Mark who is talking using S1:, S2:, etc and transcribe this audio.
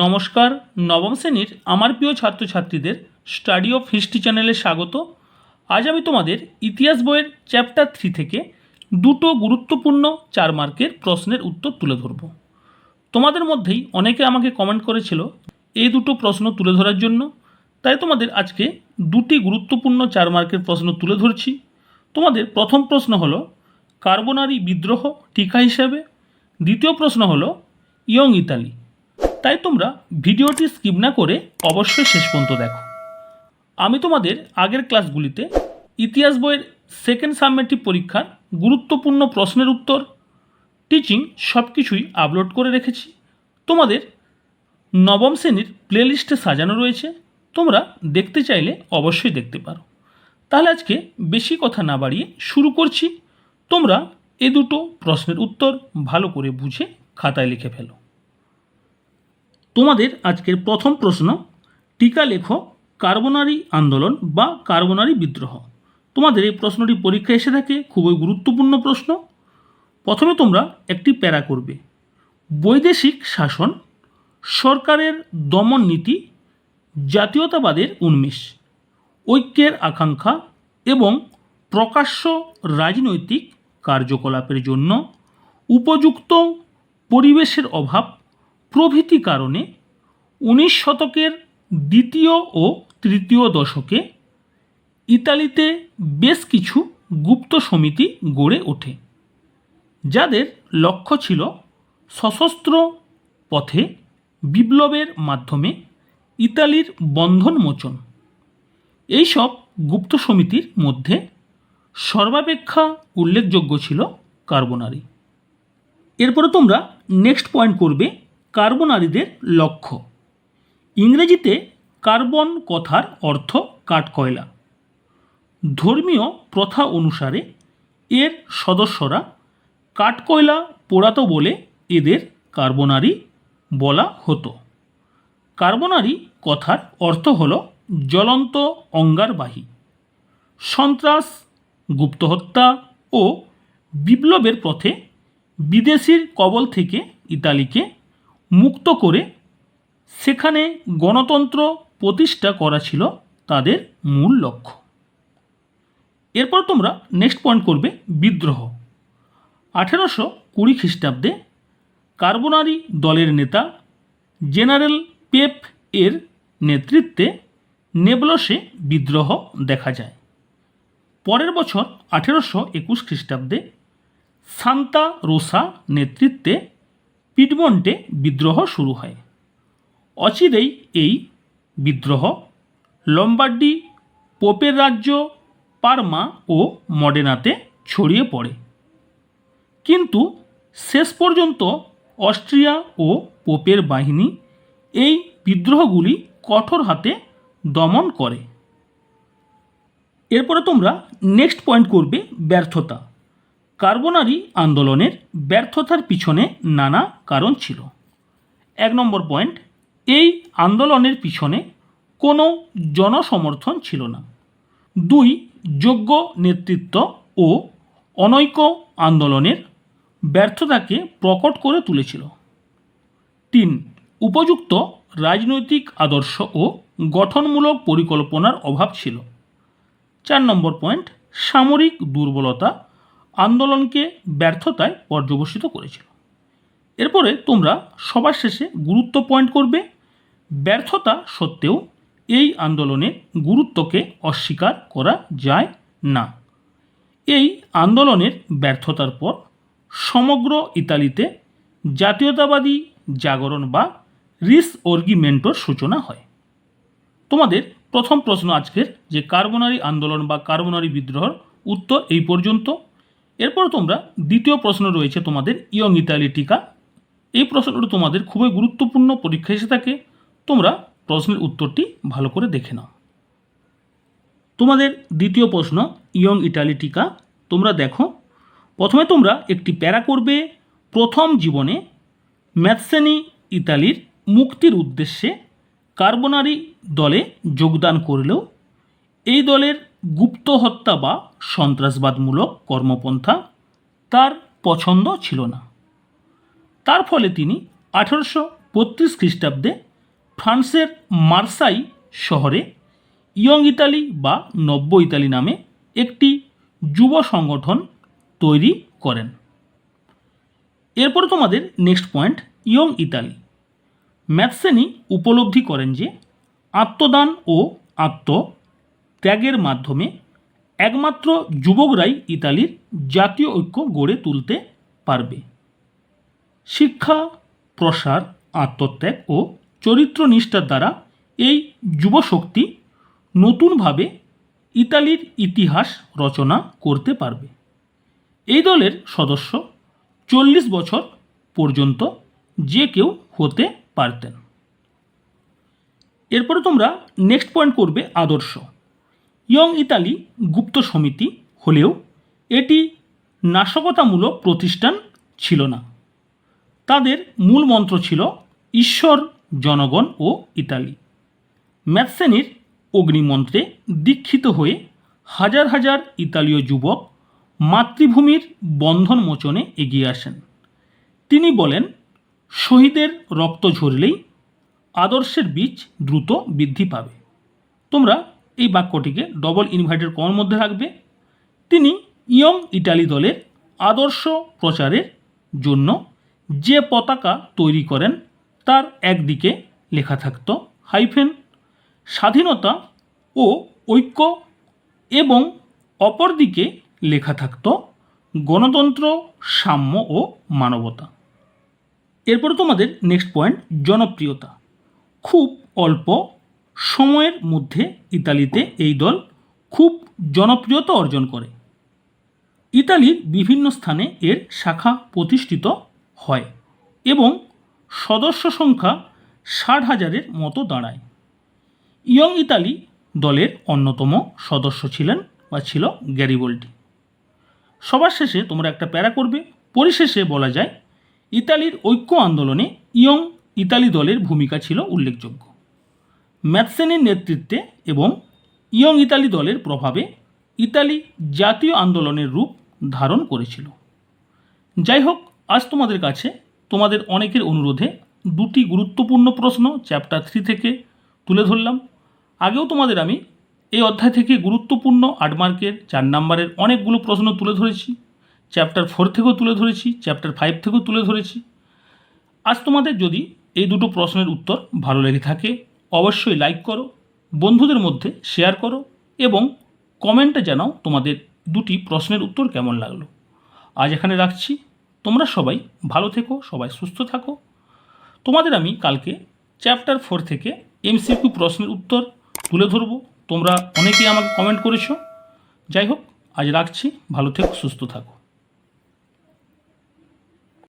S1: নমস্কার, নবম শ্রেণির আমার প্রিয় ছাত্রছাত্রীদের স্টাডি অফ হিস্ট্রি চ্যানেলে স্বাগত। আজ আমি তোমাদের ইতিহাস বইয়ের চ্যাপ্টার থ্রি থেকে দুটো গুরুত্বপূর্ণ চার মার্কের প্রশ্নের উত্তর তুলে ধরব। তোমাদের মধ্যেই অনেকে আমাকে কমেন্ট করেছিল এই দুটো প্রশ্ন তুলে ধরার জন্য। তাই তোমাদের আজকে দুটি গুরুত্বপূর্ণ চার মার্কের প্রশ্ন তুলে ধরছি। তোমাদের প্রথম প্রশ্ন হলো, কার্বনারি বিদ্রোহ টিকা হিসাবে? দ্বিতীয় প্রশ্ন হলো, ইয়ং ইতালি। তাই তোমরা ভিডিওটি স্কিপ না করে অবশ্যই শেষ পর্যন্ত দেখো। আমি তোমাদের আগের ক্লাসগুলিতে ইতিহাস বইয়ের সেকেন্ড সাবমেটিভ পরীক্ষার গুরুত্বপূর্ণ প্রশ্নের উত্তর টিচিং সব কিছুই আপলোড করে রেখেছি। তোমাদের নবম শ্রেণির প্লেলিস্টে সাজানো রয়েছে। তোমরা দেখতে চাইলে অবশ্যই দেখতে পারো। তাহলে আজকে বেশি কথা না বাড়িয়ে শুরু করছি। তোমরা এ দুটো প্রশ্নের উত্তর ভালো করে বুঝে খাতায় লিখে ফেলো। তোমাদের আজকের প্রথম প্রশ্ন, টিকা লেখো কার্বনারি আন্দোলন বা কার্বনারি বিদ্রোহ। তোমাদের এই প্রশ্নটি পরীক্ষা এসে থাকে, খুবই গুরুত্বপূর্ণ প্রশ্ন। প্রথমে তোমরা একটি প্যারা করবে। বৈদেশিক শাসন, সরকারের দমন নীতি, জাতীয়তাবাদের উন্মেষ, ঐক্যের আকাঙ্ক্ষা এবং প্রকাশ্য রাজনৈতিক কার্যকলাপের জন্য উপযুক্ত পরিবেশের অভাব প্রভৃতি কারণে উনিশ শতকের দ্বিতীয় ও তৃতীয় দশকে ইতালিতে বেশ কিছু গুপ্ত সমিতি গড়ে ওঠে, যাদের লক্ষ্য ছিল সশস্ত্র পথে বিপ্লবের মাধ্যমে ইতালির বন্ধন মোচন। এইসব গুপ্ত সমিতির মধ্যে সর্বাপেক্ষা উল্লেখযোগ্য ছিল কার্বনারি। এরপরে তোমরা নেক্সট পয়েন্ট করবে কার্বনারিদের লক্ষ্য। ইংরেজিতে কার্বন কথার অর্থ কাঠকয়লা। ধর্মীয় প্রথা অনুসারে এর সদস্যরা কাঠকয়লা পোড়াতো বলে এদের কার্বনারি বলা হতো। কার্বনারি কথার অর্থ হল জ্বলন্ত অঙ্গারবাহী। সন্ত্রাস, গুপ্তহত্যা ও বিপ্লবের পথে বিদেশির কবল থেকে ইতালিকে মুক্ত করে সেখানে গণতন্ত্র প্রতিষ্ঠা করা ছিল তাদের মূল লক্ষ্য। এরপর তোমরা নেক্সট পয়েন্ট করবে বিদ্রোহ। আঠেরোশো কুড়ি খ্রিস্টাব্দে কার্বনারি দলের নেতা জেনারেল পেপ এর নেতৃত্বে নেবলসে বিদ্রোহ দেখা যায়। পরের বছর আঠেরোশো একুশ খ্রিস্টাব্দে সান্তা রোসা নেতৃত্বে পিডমন্টে বিদ্রোহ শুরু হয়। অচিরেই এই বিদ্রোহ লম্বার্ডি পোপের রাজ্য, পারমা ও মডেনাতে ছড়িয়ে পড়ে। কিন্তু শেষ পর্যন্ত অস্ট্রিয়া ও পোপের বাহিনী এই বিদ্রোহগুলি কঠোর হাতে দমন করে। এরপরে তোমরা নেক্সট পয়েন্ট করবে ব্যর্থতা। কার্বনারি আন্দোলনের ব্যর্থতার পিছনে নানা কারণ ছিল। এক নম্বর পয়েন্ট, এই আন্দোলনের পিছনে কোনো জনসমর্থন ছিল না। দুই, যোগ্য নেতৃত্ব ও অনৈক্য আন্দোলনের ব্যর্থতাকে প্রকট করে তুলেছিল। তিন, উপযুক্ত রাজনৈতিক আদর্শ ও গঠনমূলক পরিকল্পনার অভাব ছিল। চার নম্বর পয়েন্ট, সামরিক দুর্বলতা আন্দোলনকে ব্যর্থতায় পর্যবসিত করেছিল। এরপরে তোমরা সবার শেষে গুরুত্ব পয়েন্ট করবে। ব্যর্থতা সত্ত্বেও এই আন্দোলনের গুরুত্বকে অস্বীকার করা যায় না। এই আন্দোলনের ব্যর্থতার পর সমগ্র ইতালিতে জাতীয়তাবাদী জাগরণ বা রিস অর্গিমেন্টোর সূচনা হয়। তোমাদের প্রথম প্রশ্ন আজকের যে কার্বনারি আন্দোলন বা কার্বনারি বিদ্রোহর উত্তর এই পর্যন্ত। এরপর তোমরা দ্বিতীয় প্রশ্ন রয়েছে তোমাদের ইয়ং ইতালি টিকা। এই প্রশ্নটা তোমাদের খুবই গুরুত্বপূর্ণ পরীক্ষা এসে থাকে। তোমরা প্রশ্নের উত্তরটি ভালো করে দেখে নাও। তোমাদের দ্বিতীয় প্রশ্ন, ইয়ং ইটালি টিকা, তোমরা দেখো। প্রথমে তোমরা একটি প্যারা করবে। প্রথম জীবনে ম্যাথসেনি ইতালির মুক্তির উদ্দেশ্যে কার্বনারি দলে যোগদান করলেও এই দলের গুপ্ত হত্যা বা সন্ত্রাসবাদমূলক কর্মপন্থা তার পছন্দ ছিল না। তার ফলে তিনি আঠারোশো বত্রিশ খ্রিস্টাব্দে ফ্রান্সের মার্সাই শহরে ইয়ং ইতালি বা নব্য ইতালি নামে একটি যুব সংগঠন তৈরি করেন। এরপর তোমাদের নেক্সট পয়েন্ট, ইয়ং ইতালি। ম্যাথসেনি উপলব্ধি করেন যে আত্মদান ও আত্মত্যাগের মাধ্যমে একমাত্র যুবকরাই ইতালির জাতীয় ঐক্য গড়ে তুলতে পারবে। শিক্ষা, প্রসার, আত্মত্যাগ ও চরিত্র নিষ্ঠার দ্বারা এই যুবশক্তি নতুনভাবে ইতালির ইতিহাস রচনা করতে পারবে। এই দলের সদস্য চল্লিশ বছর পর্যন্ত যে কেউ হতে পারতেন। এরপরে তোমরা নেক্সট পয়েন্ট করবে আদর্শ। ইয়ং ইতালি গুপ্ত সমিতি হলেও এটি নাশকতামূলক প্রতিষ্ঠান ছিল না। তাদের মূল মন্ত্র ছিল ঈশ্বর, জনগণ ও ইতালি। ম্যাথসেনির অগ্নিমন্ত্রে দীক্ষিত হয়ে হাজার হাজার ইতালীয় যুবক মাতৃভূমির বন্ধন মোচনে এগিয়ে আসেন। তিনি বলেন, শহীদের রক্ত ঝরলেই আদর্শের বীজ দ্রুত বৃদ্ধি পাবে। তোমরা এই বাক্যটিকে ডবল ইনভার্টেড কমের মধ্যে রাখবে। তিনি ইয়ং ইটালি দলের আদর্শ প্রচারের জন্য যে পতাকা তৈরি করেন, তার একদিকে লেখা থাকত হাইফেন স্বাধীনতা ও ঐক্য এবং অপরদিকে লেখা থাকত গণতন্ত্র, সাম্য ও মানবতা। এরপরে তোমাদের নেক্সট পয়েন্ট জনপ্রিয়তা। খুব অল্প সময়ের মধ্যে ইতালিতে এই দল খুব জনপ্রিয়তা অর্জন করে। ইতালির বিভিন্ন স্থানে এর শাখা প্রতিষ্ঠিত হয় এবং সদস্য সংখ্যা ষাট হাজারের মতো দাঁড়ায়। ইয়ং ইতালি দলের অন্যতম সদস্য ছিলেন বা ছিল গ্যারিবোল্টি সবার শেষে তোমরা একটা প্যারা করবে। পরিশেষে বলা যায়, ইতালির ঐক্য আন্দোলনে ইয়ং ইতালি দলের ভূমিকা ছিল উল্লেখযোগ্য। ম্যাথসেনের নেতৃত্বে এবং ইয়ং ইতালি দলের প্রভাবে ইতালি জাতীয় আন্দোলনের রূপ ধারণ করেছিল। যাই হোক আজ তোমাদের কাছে তোমাদের অনেকের অনুরোধে দুটি গুরুত্বপূর্ণ প্রশ্ন চ্যাপ্টার থ্রি থেকে তুলে ধরলাম। আগেও তোমাদের আমি এই অধ্যায় থেকে গুরুত্বপূর্ণ আট মার্কের চার নাম্বারের অনেকগুলো প্রশ্ন তুলে ধরেছি, চ্যাপ্টার ফোর থেকেও তুলে ধরেছি, চ্যাপ্টার ফাইভ থেকেও তুলে ধরেছি। আজ তোমাদের যদি এই দুটো প্রশ্নের উত্তর ভালো লেগে থাকে অবশ্যই লাইক করো, বন্ধুদের মধ্যে শেয়ার করো এবং কমেন্টে জানাও তোমাদের দুটি প্রশ্নের উত্তর কেমন লাগল। আজ এখানে রাখছি। তোমরা সবাই ভালো থেকো, সবাই সুস্থ থাকো। তোমাদের আমি কালকে চ্যাপ্টার ফোর থেকে এমসিকিউ প্রশ্নের উত্তর তুলে ধরবো। তোমরা অনেকেই আমাকে কমেন্ট করেছ। যাই হোক, আজ রাখছি। ভালো থেকো, সুস্থ থাকো।